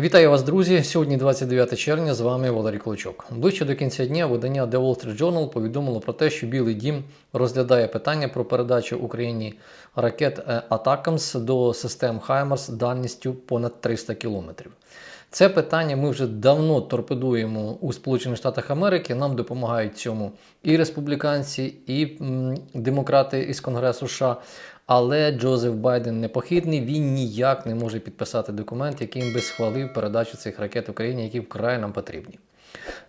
Вітаю вас, друзі! Сьогодні 29 червня. З вами Валерій Клочок. Ближче до кінця дня видання The Wall Street Journal повідомило про те, що Білий Дім розглядає питання про передачу Україні ракет е, Атакамс до систем Хаймарс дальністю понад 300 кілометрів. Це питання ми вже давно торпедуємо у Сполучених Штатах Америки. Нам допомагають цьому і республіканці, і демократи із Конгресу США. Але Джозеф Байден непохитний, він ніяк не може підписати документ, яким би схвалив передачу цих ракет Україні, які вкрай нам потрібні.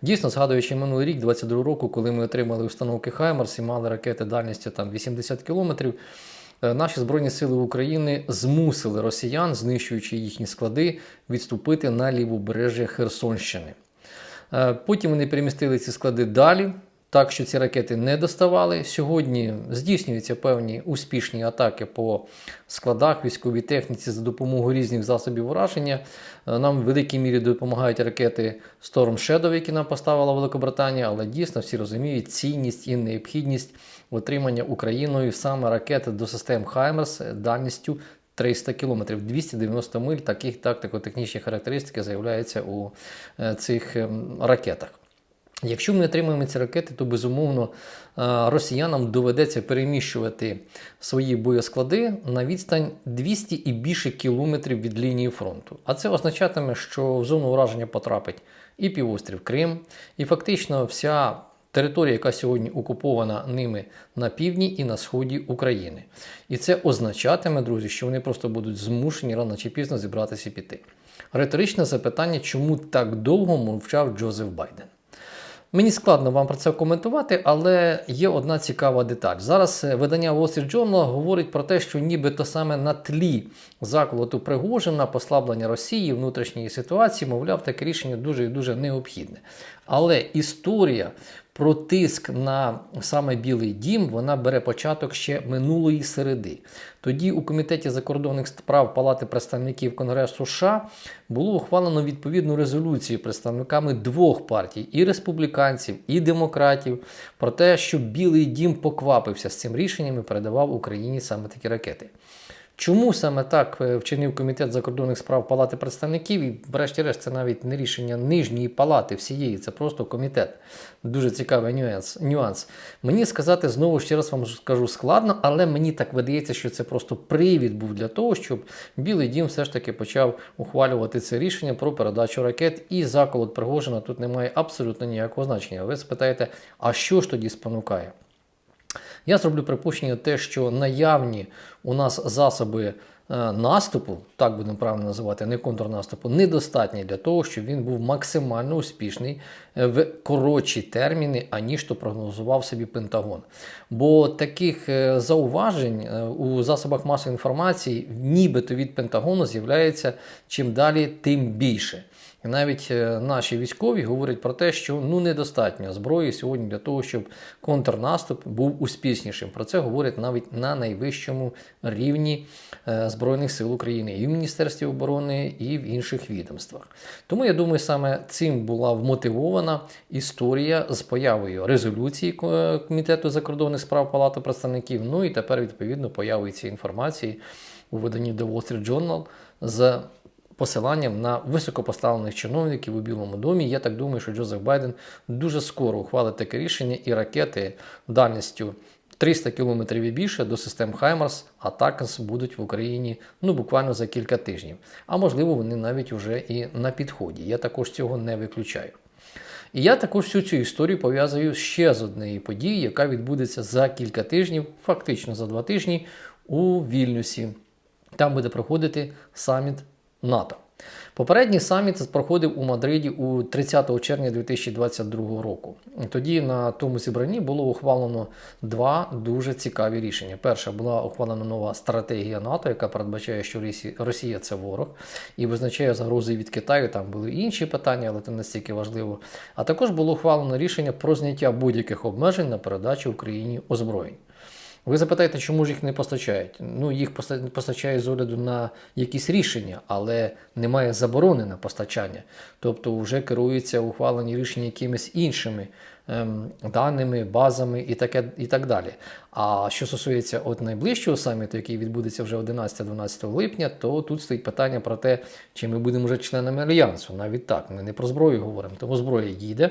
Дійсно, згадуючи минулий рік, 22 року, коли ми отримали установки Хаймарс і мали ракети дальністю там 80 кілометрів, наші Збройні сили України змусили росіян, знищуючи їхні склади, відступити на лівобережжя Херсонщини. Е, Потім вони перемістили ці склади далі, так що ці ракети не доставали. Сьогодні здійснюються певні успішні атаки по складах військовій техніці за допомогою різних засобів ураження. Е, Нам в великій мірі допомагають ракети Storm Shadow, які нам поставила Великобританія, але дійсно всі розуміють цінність і необхідність отримання Україною саме ракет до систем Хаймерс дальністю 300 кілометрів, 290 миль. Таких тактико-технічні характеристики з'являються у е, цих ем, ракетах. Якщо ми отримаємо ці ракети, то безумовно е, росіянам доведеться переміщувати свої боєсклади на відстань 200 і більше кілометрів від лінії фронту. А це означатиме, що в зону ураження потрапить і півострів Крим, і фактично вся територія, яка сьогодні окупована ними на півдні і на сході України. І це означатиме, друзі, що вони просто будуть змушені рано чи пізно зібратися і піти. Риторичне запитання, чому так довго мовчав Джозеф Байден? Мені складно вам про це коментувати, але є одна цікава деталь. Зараз е, видання Wall Street Journal говорить про те, що нібито саме на тлі заколоту Пригожина, послаблення Росії, внутрішньої ситуації, мовляв, таке рішення дуже і дуже необхідне. Але історія про тиск на саме Білий Дім вона бере початок ще минулої середи. Тоді у комітеті закордонних справ Палати представників Конгресу США було ухвалено відповідну резолюцію представниками двох партій і республіканців, і демократів про те, що Білий Дім поквапився з цим рішенням і передавав Україні саме такі ракети. Чому саме так е, вчинив комітет закордонних справ Палати представників? І, врешті-решт, це навіть не рішення нижньої палати всієї, це просто комітет. Дуже цікавий нюанс. нюанс. Мені сказати знову ще раз вам скажу складно, але мені так видається, що це просто привід був для того, щоб Білий Дім все ж таки почав ухвалювати це рішення про передачу ракет. І заколот Пригожина тут не має абсолютно ніякого значення. Ви спитаєте, а що ж тоді спонукає? Я зроблю припущення те, що наявні у нас засоби е, наступу, так будемо правильно називати, не контрнаступу, недостатні для того, щоб він був максимально успішний е, в коротші терміни, аніж то прогнозував собі Пентагон. Бо таких е, зауважень у засобах масової інформації, нібито від Пентагону, з'являється чим далі, тим більше. І навіть е, наші військові говорять про те, що ну недостатньо зброї сьогодні для того, щоб контрнаступ був успішнішим. Про це говорять навіть на найвищому рівні е, Збройних сил України і в Міністерстві оборони, і в інших відомствах. Тому я думаю, саме цим була вмотивована історія з появою резолюції е, Комітету закордонних справ Палати представників. Ну і тепер відповідно появою цієї інформації у виданні The Wall Street Journal з посиланням на високопоставлених чиновників у Білому домі. Я так думаю, що Джозеф Байден дуже скоро ухвалить таке рішення, і ракети дальністю 300 кілометрів і більше до систем Хаймарс Атакамс будуть в Україні ну буквально за кілька тижнів. А можливо, вони навіть уже і на підході. Я також цього не виключаю. І я також всю цю історію пов'язую ще з однією подією, яка відбудеться за кілька тижнів, фактично за два тижні, у Вільнюсі. Там буде проходити саміт НАТО. Попередній саміт проходив у Мадриді у 30 червня 2022 року. Тоді на тому зібранні було ухвалено два дуже цікаві рішення. Перше була ухвалена нова стратегія НАТО, яка передбачає, що Росія це ворог і визначає загрози від Китаю. Там були інші питання, але це настільки важливо. А також було ухвалено рішення про зняття будь-яких обмежень на передачу Україні озброєнь. Ви запитаєте, чому ж їх не постачають? Ну, їх поста- постачають з огляду на якісь рішення, але немає заборони на постачання. Тобто вже керуються ухвалені рішення якимись іншими ем, даними, базами і, таке, і так далі. А що стосується от найближчого саміту, який відбудеться вже 11-12 липня, то тут стоїть питання про те, чи ми будемо вже членами альянсу. Навіть так, ми не про зброю говоримо, тому зброя їде.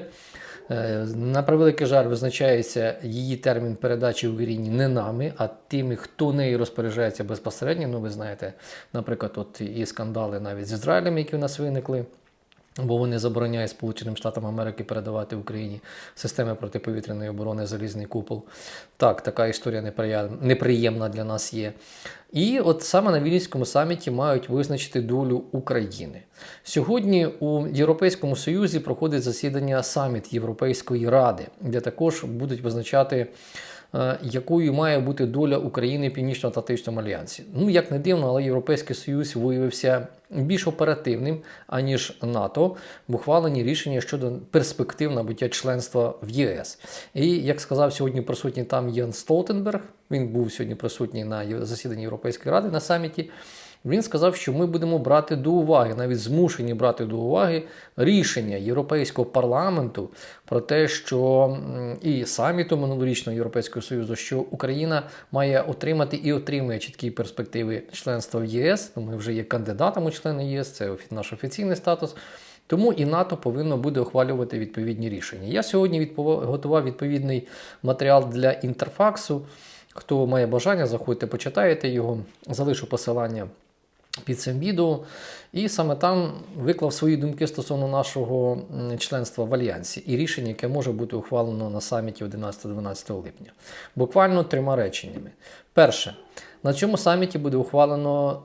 Е, На превеликий жаль, визначається її термін передачі Україні не нами, а тими, хто нею розпоряджається безпосередньо. Ну, ви знаєте, наприклад, от і скандали навіть з Ізраїлем, які у нас виникли. Бо вони забороняють Сполученим Штатам Америки передавати Україні системи протиповітряної оборони Залізний купол. Так, така історія неприємна для нас є. І от саме на Вільнюському саміті мають визначити долю України. Сьогодні у Європейському Союзі проходить засідання саміт Європейської Ради, де також будуть визначати якою має бути доля України Північно-Атлантичному альянсі. Ну, як не дивно, але Європейський Союз виявився більш оперативним, аніж НАТО, в ухваленні рішення щодо перспектив набуття членства в ЄС. І як сказав сьогодні присутній там Єн Столтенберг, він був сьогодні присутній на засіданні Європейської ради на саміті. Він сказав, що ми будемо брати до уваги, навіть змушені брати до уваги рішення Європейського парламенту про те, що і саміту минулорічного Європейського Союзу, що Україна має отримати і отримує чіткі перспективи членства в ЄС. Ну, Ми вже є кандидатом у члени ЄС, це наш офіційний статус. Тому і НАТО повинно буде ухвалювати відповідні рішення. Я сьогодні відпова- готував відповідний матеріал для інтерфаксу. Хто має бажання, заходьте, почитаєте його, залишу посилання під цим відео. І саме там виклав свої думки стосовно нашого членства в Альянсі і рішення, яке може бути ухвалено на саміті 11-12 липня. Буквально трьома реченнями. Перше, на цьому саміті буде ухвалено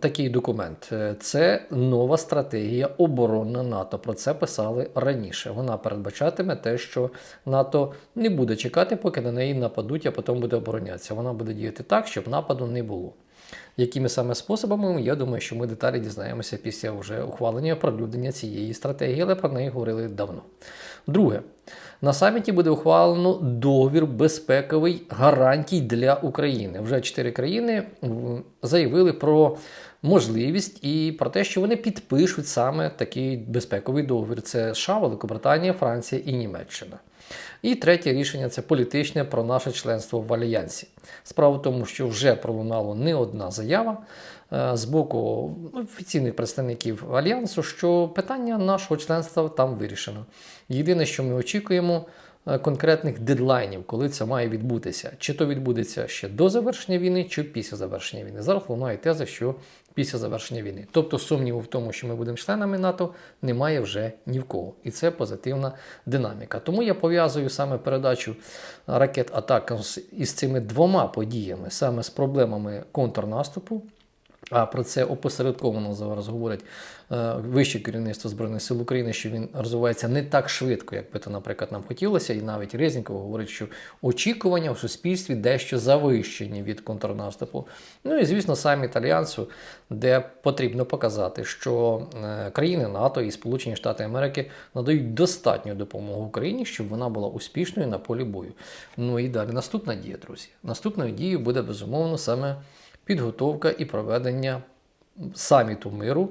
такий документ. Е, Це нова стратегія оборонна НАТО. Про це писали раніше. Вона передбачатиме те, що НАТО не буде чекати, поки на неї нападуть, а потім буде оборонятися. Вона буде діяти так, щоб нападу не було. Якими саме способами, я думаю, що ми деталі дізнаємося після вже ухвалення і оприлюднення цієї стратегії, але про неї говорили давно. Друге, на саміті буде ухвалено договір безпековий гарантій для України. Вже чотири країни заявили про можливість і про те, що вони підпишуть саме такий безпековий договір. Це США, Великобританія, Франція і Німеччина. І третє рішення це політичне про наше членство в Альянсі. Справа в тому, що вже пролунало не одна заява е, з боку офіційних представників Альянсу, що питання нашого членства там вирішено. Єдине, що ми очікуємо, конкретних дедлайнів, коли це має відбутися. Чи то відбудеться ще до завершення війни, чи після завершення війни. Зараз лунає теза, що після завершення війни. Тобто сумніву в тому, що ми будемо членами НАТО, немає вже ні в кого. І це позитивна динаміка. Тому я пов'язую саме передачу ракет Атакамс із цими двома подіями, саме з проблемами контрнаступу. А про це опосередковано зараз говорять е, вище керівництво Збройних сил України, що він розвивається не так швидко, як би то, наприклад, нам хотілося. І навіть Резніков говорить, що очікування в суспільстві дещо завищені від контрнаступу. Ну і звісно, саміт Альянсу, де потрібно показати, що е, країни НАТО і Сполучені Штати Америки надають достатню допомогу Україні, щоб вона була успішною на полі бою. Ну і далі наступна дія, друзі. Наступною дією буде безумовно саме підготовка і проведення саміту миру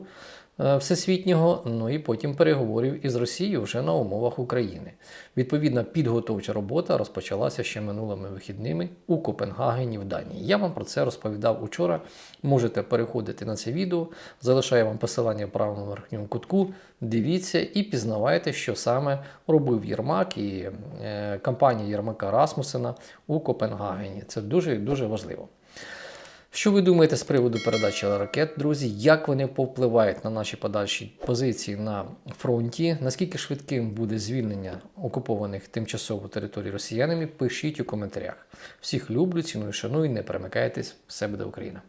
е, всесвітнього, ну і потім переговорів із Росією вже на умовах України. Відповідна підготовча робота розпочалася ще минулими вихідними у Копенгагені в Данії. Я вам про це розповідав учора. Можете переходити на це відео, залишаю вам посилання в правому верхньому кутку. Дивіться і пізнавайте, що саме робив Єрмак і е, компанія Єрмака Расмусена у Копенгагені. Це дуже дуже важливо. Що ви думаєте з приводу передачі ракет, друзі? Як вони повпливають на наші подальші позиції на фронті? Наскільки швидким буде звільнення окупованих тимчасово територій росіянами? Пишіть у коментарях. Всіх люблю, ціную, шаную, не перемикайтесь, все буде Україна.